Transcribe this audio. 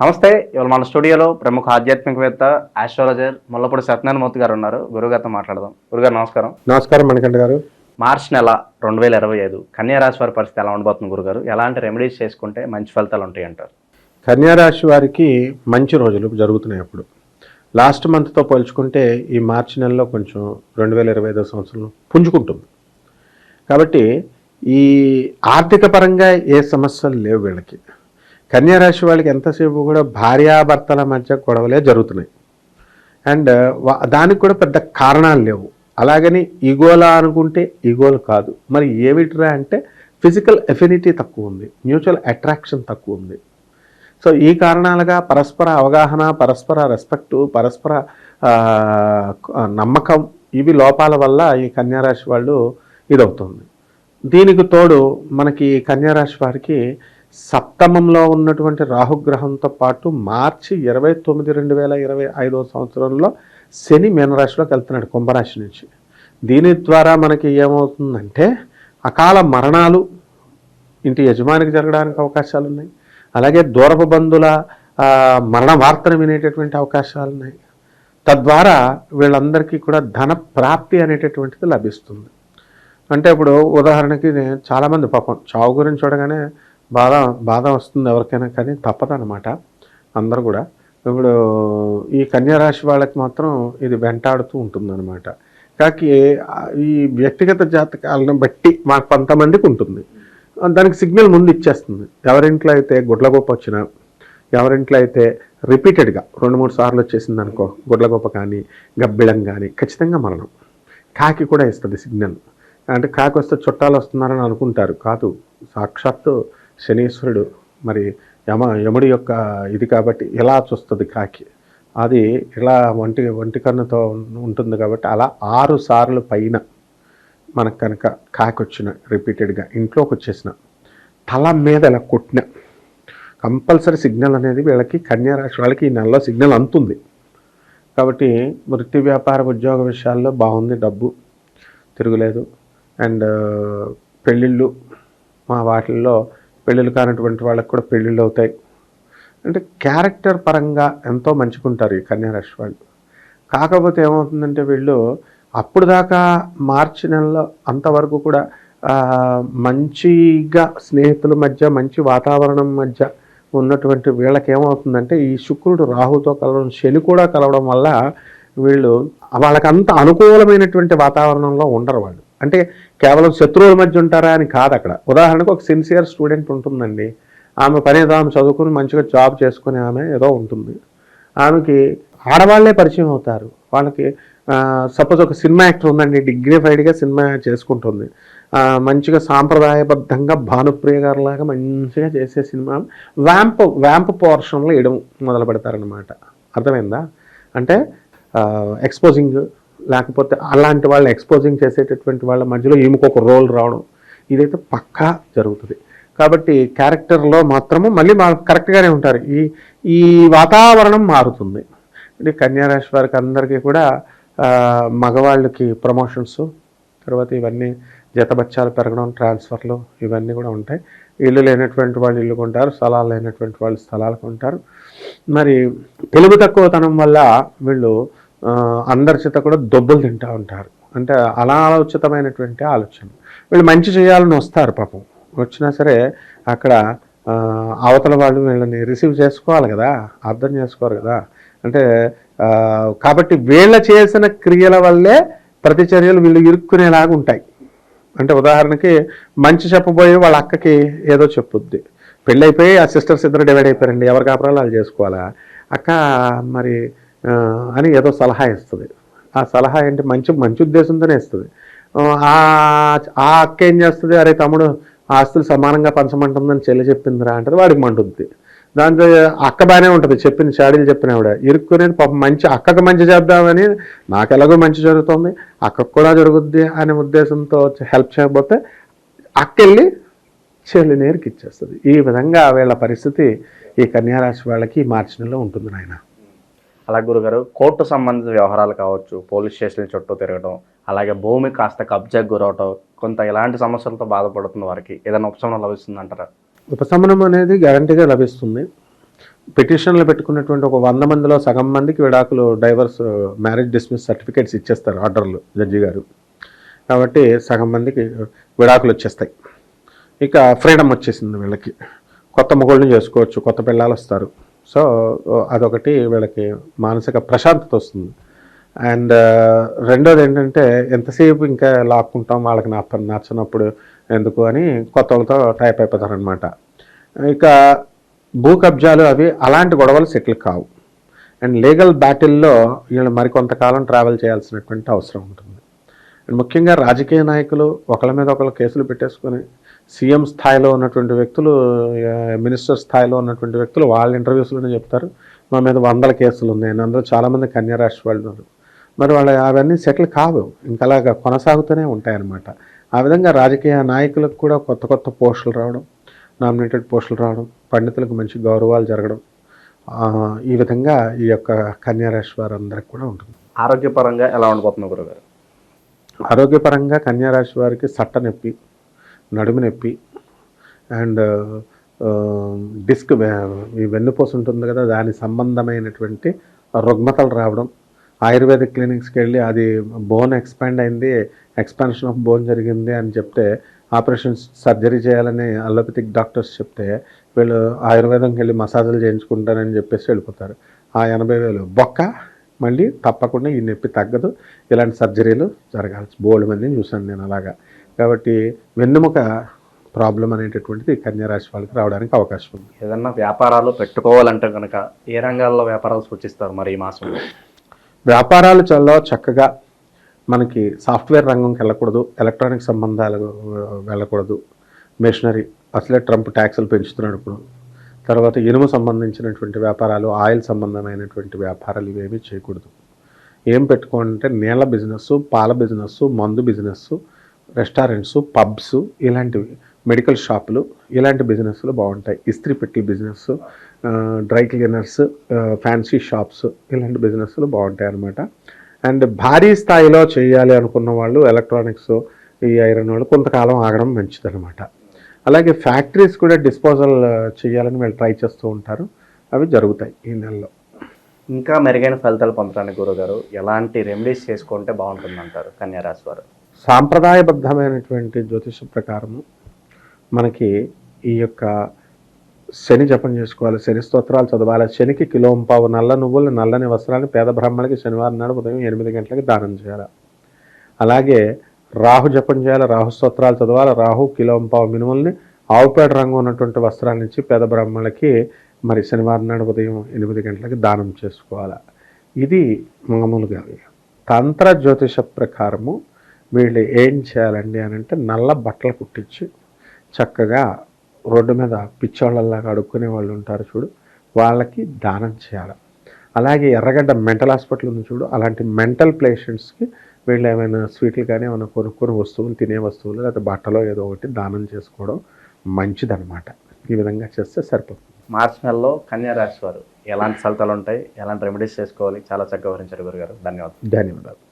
నమస్తే ఇవాళ మన స్టూడియోలో ప్రముఖ ఆధ్యాత్మికవేత్త ఆస్ట్రాలజర్ ముల్లపూడి సత్యనారాయణమూర్తి గారు ఉన్నారు. గురుగారితో మాట్లాడదాం. గురుగారు నమస్కారం. నమస్కారం మణికంఠ గారు. మార్చ్ నెల రెండు వేల ఇరవై ఐదు కన్యారాశి వారి పరిస్థితి ఎలా ఉండబోతుంది గురుగారు ఎలాంటి రెమెడీస్ చేసుకుంటే మంచి ఫలితాలు ఉంటాయి అంటారు? కన్యారాశి వారికి మంచి రోజులు జరుగుతున్నాయి అప్పుడు. లాస్ట్ మంత్తో పోల్చుకుంటే ఈ మార్చి నెలలో కొంచెం రెండు వేల ఇరవై ఐదో సంవత్సరంలో పుంజుకుంటుంది. కాబట్టి ఈ ఆర్థిక పరంగా ఏ సమస్యలు లేవు వీళ్ళకి. కన్యారాశి వాళ్ళకి ఎంతసేపు కూడా భార్యాభర్తల మధ్య గొడవలే జరుగుతున్నాయి. అండ్ దానికి కూడా పెద్ద కారణాలు లేవు. అలాగని ఈగోలా అనుకుంటే ఈగోలు కాదు. మరి ఏమిట్రా అంటే ఫిజికల్ ఎఫినిటీ తక్కువ ఉంది. మ్యూచువల్ అట్రాక్షన్ తక్కువ ఉంది. సో ఈ కారణాలుగా పరస్పర అవగాహన పరస్పర రెస్పెక్టు పరస్పర నమ్మకం ఇవి లోపాల వల్ల ఈ కన్యారాశి వాళ్ళు ఇదవుతుంది. దీనికి తోడు మనకి కన్యారాశి వారికి సప్తమంలో ఉన్నటువంటి రాహుగ్రహంతో పాటు మార్చి ఇరవై తొమ్మిది రెండు వేల ఇరవై ఐదో సంవత్సరంలో శని మీనరాశిలోకి వెళ్తున్నాడు కుంభరాశి నుంచి. దీని ద్వారా మనకి ఏమవుతుందంటే అకాల మరణాలు ఇంటి యజమానికి జరగడానికి అవకాశాలు ఉన్నాయి అలాగే దూరపు బంధుల మరణ వార్తను వినేటటువంటి అవకాశాలు ఉన్నాయి తద్వారా వీళ్ళందరికీ కూడా ధన ప్రాప్తి అనేటటువంటిది లభిస్తుంది. అంటే ఇప్పుడు ఉదాహరణకి చాలామంది పాపం చావు గురించి చూడగానే బాధ బాధ వస్తుంది ఎవరికైనా కానీ తప్పదనమాట అందరూ కూడా. ఇప్పుడు ఈ కన్యారాశి వాళ్ళకి మాత్రం ఇది వెంటాడుతూ ఉంటుందన్నమాట. కాకి ఈ వ్యక్తిగత జాతకాలను బట్టి మాకు కొంతమందికి ఉంటుంది. దానికి సిగ్నల్ ముందు ఇచ్చేస్తుంది. ఎవరింట్లో అయితే గుడ్లగొప్ప వచ్చినా ఎవరింట్లో అయితే రిపీటెడ్గా రెండు మూడు సార్లు వచ్చేసింది అనుకో గుడ్లగొప్ప కానీ గబ్బిళం కానీ ఖచ్చితంగా మరణం. కాకి కూడా ఇస్తుంది సిగ్నల్. అంటే కాకి వస్తే చుట్టాలు వస్తున్నారని అనుకుంటారు. కాదు సాక్షాత్తు శనీశ్వరుడు మరి యమ యముడి యొక్క ఇది కాబట్టి ఇలా చూస్తుంది కాకి. అది ఇలా ఒంటి ఒంటి కన్నుతో ఉంటుంది కాబట్టి అలా ఆరు సార్లు పైన మనకు కనుక కాకి వచ్చిన రిపీటెడ్గా ఇంట్లోకి వచ్చేసిన తల మీద ఇలా కొట్టిన కంపల్సరీ సిగ్నల్ అనేది వీళ్ళకి కన్యారాశి వాళ్ళకి ఈ నెలలో సిగ్నల్ అంతుంది. కాబట్టి వృత్తి వ్యాపార ఉద్యోగ విషయాల్లో బాగుంది డబ్బు తిరుగులేదు. అండ్ పెళ్ళిళ్ళు మా వాటిల్లో పెళ్ళిళ్ళు కానటువంటి వాళ్ళకి కూడా పెళ్ళిళ్ళు అవుతాయి. అంటే క్యారెక్టర్ పరంగా ఎంతో మంచుకుంటారు ఈ కన్యారాశి వాళ్ళు. కాకపోతే ఏమవుతుందంటే వీళ్ళు అప్పుడు దాకా మార్చి నెలలో అంతవరకు కూడా మంచిగా స్నేహితుల మధ్య మంచి వాతావరణం మధ్య ఉన్నటువంటి వీళ్ళకి ఏమవుతుందంటే ఈ శుక్రుడు రాహుతో కలవడం శని కూడా కలవడం వల్ల వీళ్ళు వాళ్ళకంత అంత అనుకూలమైనటువంటి వాతావరణంలో ఉండరు వాళ్ళు. అంటే కేవలం శత్రువుల మధ్య ఉంటారా అని కాదు అక్కడ. ఉదాహరణకు ఒక సిన్సియర్ స్టూడెంట్ ఉంటుందండి. ఆమె పని ఏదో ఆమె చదువుకుని మంచిగా జాబ్ చేసుకునే ఆమె ఏదో ఉంటుంది. ఆమెకి ఆడవాళ్ళే పరిచయం అవుతారు. వాళ్ళకి సపోజ్ ఒక సినిమా యాక్టర్ ఉందండి డిగ్నిఫైడ్గా సినిమా చేసుకుంటుంది. మంచిగా సాంప్రదాయబద్ధంగా భానుప్రియ గారు లాగా మంచిగా చేసే సినిమా వ్యాంప్ వ్యాంప్ పోర్షన్లో ఇయడం మొదలు పెడతారనమాట అర్థమైందా? అంటే ఎక్స్పోజింగ్ లేకపోతే అలాంటి వాళ్ళు ఎక్స్పోజింగ్ చేసేటటువంటి వాళ్ళ మధ్యలో ఈమెకు ఒక రోల్ రావడం ఇదైతే పక్కా జరుగుతుంది. కాబట్టి క్యారెక్టర్లో మాత్రము మళ్ళీ మా కరెక్ట్గానే ఉంటారు. ఈ ఈ వాతావరణం మారుతుంది. అంటే కన్యారాశి వారికి అందరికీ కూడా మగవాళ్ళకి ప్రమోషన్స్ తర్వాత ఇవన్నీ జతబచ్చాలు పెరగడం ట్రాన్స్ఫర్లు ఇవన్నీ కూడా ఉంటాయి. ఇల్లు లేనటువంటి వాళ్ళు ఇల్లు కొంటారు స్థలాలు లేనటువంటి వాళ్ళు స్థలాలు కొంటారు. మరి తెలుగు తక్కువతనం వల్ల వీళ్ళు అందరి చేత కూడా దొబ్బలు తింటూ ఉంటారు. అంటే అనాలోచితమైనటువంటి ఆలోచన. వీళ్ళు మంచి చేయాలని వస్తారు పాపం. వచ్చినా సరే అక్కడ అవతల వాళ్ళు వీళ్ళని రిసీవ్ చేసుకోవాలి కదా అర్థం చేసుకోరు కదా. అంటే కాబట్టి వీళ్ళ చేసిన క్రియల వల్లే ప్రతిచర్యలు వీళ్ళు ఇరుక్కునేలాగా ఉంటాయి. అంటే ఉదాహరణకి మంచి చెప్పబోయే వాళ్ళ అక్కకి ఏదో చెప్పుద్ది. పెళ్ళైపోయి ఆ సిస్టర్స్ ఇద్దరు డివైడ్ అయిపోయారండి. ఎవరి కాపురాలు వాళ్ళు చేసుకోవాలా? అక్క మరి అని ఏదో సలహా ఇస్తుంది. ఆ సలహా ఏంటి? మంచి మంచి ఉద్దేశంతోనే ఇస్తుంది. ఆ ఆ అక్క ఏం చేస్తుంది? అరే తమ్ముడు ఆస్తులు సమానంగా పంచమంటుందని చెల్లి చెప్పిందిరా అంటే వాడికి మంటుంది దాంతో అక్క బాగానే ఉంటుంది చెప్పిన షాడీలు చెప్పిన ఆవిడ. ఇరుక్కునేది పాపం మంచి అక్కకు మంచి చేద్దామని నాకు ఎలాగో మంచి జరుగుతుంది అక్కకు కూడా జరుగుద్ది అనే ఉద్దేశంతో హెల్ప్ చేయకపోతే అక్కెళ్ళి చెల్లి నేరుకి ఇచ్చేస్తుంది ఈ విధంగా వీళ్ళ పరిస్థితి ఈ కన్యారాశి వాళ్ళకి మార్చి నెలలో ఉంటుంది నాయన. అలా గురుగారు కోర్టు సంబంధిత వ్యవహారాలు కావచ్చు పోలీస్ స్టేషన్ చుట్టూ తిరగడం అలాగే భూమి కాస్త కబ్జాకు గురవటం కొంత ఎలాంటి సమస్యలతో బాధపడుతుంది వారికి ఏదైనా ఉపశమనం లభిస్తుంది అంటారా ఉపశమనం అనేది గ్యారంటీగా లభిస్తుంది. పిటిషన్లు పెట్టుకున్నటువంటి ఒక వంద మందిలో సగం మందికి విడాకులు డైవర్స్ మ్యారేజ్ డిస్మిస్ సర్టిఫికేట్స్ ఇచ్చేస్తారు ఆర్డర్లు జడ్జి గారు. కాబట్టి సగం మందికి విడాకులు వచ్చేస్తాయి. ఇక ఫ్రీడమ్ వచ్చేసింది వీళ్ళకి. కొత్త మొగుళ్ళని చేసుకోవచ్చు కొత్త పిల్లలు వస్తారు. సో అదొకటి వీళ్ళకి మానసిక ప్రశాంతత వస్తుంది. అండ్ రెండోది ఏంటంటే ఎంతసేపు ఇంకా లాక్కుంటాం వాళ్ళకి నా నచ్చినప్పుడు ఎందుకు అని కొత్త వాళ్ళతో టైప్ అయిపోతారనమాట ఇక భూ కబ్జాలు అవి అలాంటి గొడవలు సెటిల్ కావు. అండ్ లీగల్ బ్యాటిల్లో వీళ్ళు మరికొంతకాలం ట్రావెల్ చేయాల్సినటువంటి అవసరం ఉంటుంది. అండ్ ముఖ్యంగా రాజకీయ నాయకులు ఒకళ్ళ మీద ఒకళ్ళు కేసులు పెట్టేసుకొని సీఎం స్థాయిలో ఉన్నటువంటి వ్యక్తులు మినిస్టర్ స్థాయిలో ఉన్నటువంటి వ్యక్తులు వాళ్ళ ఇంటర్వ్యూస్లోనే చెప్తారు. మా మీద వందల కేసులు ఉన్నాయి. అందులో చాలామంది కన్యారాశి వాళ్ళు ఉన్నారు. మరి వాళ్ళ అవన్నీ సెటిల్ కావు. ఇంకా అలాగా కొనసాగుతూనే ఉంటాయన్నమాట. ఆ విధంగా రాజకీయ నాయకులకు కూడా కొత్త కొత్త పోస్టులు రావడం నామినేటెడ్ పోస్టులు రావడం పండితులకు మంచి గౌరవాలు జరగడం ఈ విధంగా ఈ యొక్క కన్యారాశి వారందరికి కూడా ఉంటుంది. ఆరోగ్యపరంగా ఎలా ఉండబోతుంది గురుగారు? ఆరోగ్యపరంగా కన్యారాశి వారికి సట్ట నొప్పి నడుము నొప్పి అండ్ డిస్క్ ఈ వెన్నుపోసు ఉంటుంది కదా దాని సంబంధమైనటువంటి రుగ్మతలు రావడం. ఆయుర్వేదిక్ క్లినిక్స్కి వెళ్ళి అది బోన్ ఎక్స్పాండ్ అయింది ఎక్స్పాన్షన్ ఆఫ్ బోన్ జరిగింది అని చెప్తే ఆపరేషన్ సర్జరీ చేయాలని అలోపతిక్ డాక్టర్స్ చెప్తే వీళ్ళు ఆయుర్వేదంకి వెళ్ళి మసాజులు చేయించుకుంటారని చెప్పేసి వెళ్ళిపోతారు. ఆ ఎనభై వేలు బొక్క మళ్ళీ తప్పకుండా ఈ నొప్పి తగ్గదు. ఇలాంటి సర్జరీలు జరగాలి బోల్డ్ మందిని చూశాను నేను అలాగా. కాబట్టి వెన్నెముక ప్రాబ్లం అనేటటువంటిది కన్యారాశి వాళ్ళకి రావడానికి అవకాశం ఉంది. ఏదన్నా వ్యాపారాలు పెట్టుకోవాలంటే కనుక ఏ రంగాల్లో వ్యాపారాలు సూచిస్తారు మరి ఈ మాసంలో? వ్యాపారాలు చాలా చక్కగా మనకి సాఫ్ట్వేర్ రంగంకి వెళ్ళకూడదు ఎలక్ట్రానిక్ సంబంధాలు వెళ్ళకూడదు. మెషినరీ అసలే ట్రంప్ ట్యాక్సులు పెంచుతున్నాడు ఇప్పుడు. తర్వాత ఇనుము సంబంధించినటువంటి వ్యాపారాలు ఆయిల్ సంబంధమైనటువంటి వ్యాపారాలు ఇవేమీ చేయకూడదు. ఏం పెట్టుకోవాలంటే నీళ్ళ బిజినెస్ పాల బిజినెస్ మందు బిజినెస్ రెస్టారెంట్స్ పబ్స్ ఇలాంటివి మెడికల్ షాపులు ఇలాంటి బిజినెస్లు బాగుంటాయి. ఇస్త్రీ పెట్టి business dry cleaners fancy shops ఇలాంటి బిజినెస్లు బాగుంటాయి అనమాట అండ్ భారీ స్థాయిలో చేయాలి అనుకున్న వాళ్ళు ఎలక్ట్రానిక్స్ ఈ ఐరన్ వాళ్ళు కొంతకాలం ఆగడం మంచిదనమాట అలాగే ఫ్యాక్టరీస్ కూడా డిస్పోజల్ చేయాలని వీళ్ళు ట్రై చేస్తూ ఉంటారు. అవి జరుగుతాయి ఈ నెలలో. ఇంకా మెరుగైన ఫలితాలు పొందడానికి గురుగారు ఎలాంటి రెమెడీస్ చేసుకుంటే బాగుంటుందంటారు కన్యారాశి వారు? సాంప్రదాయబద్ధమైనటువంటి జ్యోతిష ప్రకారము మనకి ఈ యొక్క శని జపం చేసుకోవాలి శని స్తోత్రాలు చదవాలి శనికి కిలోంపావు నల్ల నువ్వులు నల్లని వస్త్రాన్ని పేద బ్రాహ్మణులకి శనివారం నాడు ఉదయం ఎనిమిది గంటలకి దానం చేయాలి. అలాగే రాహు జపం చేయాలి రాహు స్తోత్రాలు చదవాలి రాహు కిలోంపావు మినుముల్ని ఆవుపేట రంగు ఉన్నటువంటి వస్త్రాన్ని ఇచ్చి పేద బ్రాహ్మణులకి మరి శనివారం నాడు ఉదయం ఎనిమిది గంటలకి దానం చేసుకోవాలి. ఇది మామూలుగా తంత్ర జ్యోతిష ప్రకారము వీళ్ళు ఏం చేయాలండి అని అంటే నల్ల బట్టలు కుట్టించి చక్కగా రోడ్డు మీద పిచ్చోళ్ళలాగా అడుక్కునే వాళ్ళు ఉంటారు చూడు వాళ్ళకి దానం చేయాలి. అలాగే ఎర్రగడ్డ మెంటల్ హాస్పిటల్ ఉంది చూడు అలాంటి మెంటల్ పేషెంట్స్కి వీళ్ళు ఏమైనా స్వీట్లు కానీ ఏమైనా కొనుక్కొని వస్తువులు తినే వస్తువులు లేదా బట్టలో ఏదో ఒకటి దానం చేసుకోవడం మంచిదన్నమాట. ఈ విధంగా చేస్తే సరిపోతుంది. మార్చి నెలలో కన్యారాశి వారు ఎలాంటి ఫలితాలు ఉంటాయి ఎలాంటి రెమెడీస్ చేసుకోవాలి చాలా చక్కగా వివరించారు గురుగారు. ధన్యవాదాలు. ధన్యవాదాలు.